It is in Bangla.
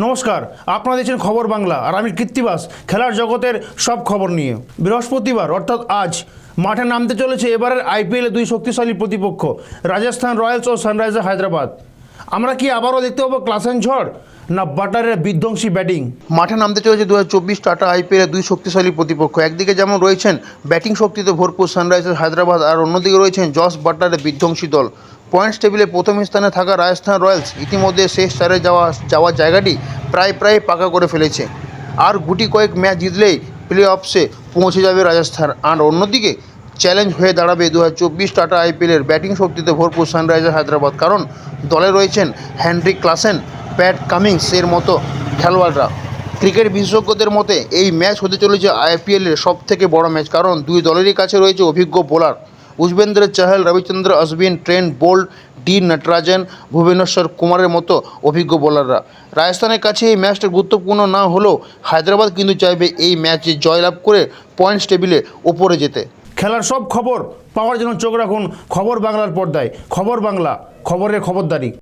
নমস্কার, আপনারা দেখছেন খবর বাংলা, আর আমি কৃত্তিবাস খেলার জগতের সব খবর নিয়ে। বৃহস্পতিবার, অর্থাৎ আজ, মাঠে নামতে চলেছে এবারের আইপিএলে দুই শক্তিশালী প্রতিপক্ষ, রাজস্থান রয়্যালস ও সানরাইজার হায়দ্রাবাদ। আমরা কি আবারও দেখতে পাবো ক্লাসেন ঝড়, না বাটারের বিধ্বংসী ব্যাটিং? মাঠে নামতে চলেছে দু হাজার চব্বিশ টাটা আইপিএলের দুই শক্তিশালী প্রতিপক্ষ। একদিকে যেমন রয়েছেন ব্যাটিং শক্তিতে ভরপুর সানরাইজার্স হায়দ্রাবাদ, আর অন্যদিকে রয়েছেন জস বাটারের বিধ্বংসী দল। পয়েন্টস টেবিলে প্রথম স্থানে থাকা রাজস্থান রয়্যালস ইতিমধ্যে শেষ চারে যাওয়া যাওয়ার জায়গাটি প্রায় প্রায় পাকা করে ফেলেছে। আর গুটি কয়েক ম্যাচ জিতলেই প্লে অফসে পৌঁছে যাবে রাজস্থান। আর অন্যদিকে চ্যালেঞ্জ হয়ে দাঁড়াবে দু হাজার চব্বিশ টাটা আইপিএলের ব্যাটিং শক্তিতে ভরপুর সানরাইজার হায়দ্রাবাদ। কারণ দলে রয়েছেন হ্যান্ড্রিক ক্লাসেন প্যাট কামিংস এর মতো খেলোয়াড়রা। ক্রিকেট বিশেষজ্ঞদের মতে, এই ম্যাচ হতে চলেছে আইপিএলের সব থেকে বড় ম্যাচ কারণ দুই দলেরই কাছে রয়েছে অভিজ্ঞ bowler Yuzvendra Chahal, Ravichandra Ashwin Trent Boult T Natarajan, Bhuvneshwar কুমারের মতো অভিজ্ঞ বোলাররা। রাজস্থানের কাছে এই ম্যাচটা গুরুত্বপূর্ণ না হলেও হায়দ্রাবাদ কিন্তু চাইবে এই ম্যাচে জয়লাভ করে পয়েন্টস টেবিলে ওপরে যেতে। খেলার সব খবর পাওয়ার জন্য চোখ রাখুন খবর বাংলার পর্দায়। খবর বাংলা, খবরের খবরদারি।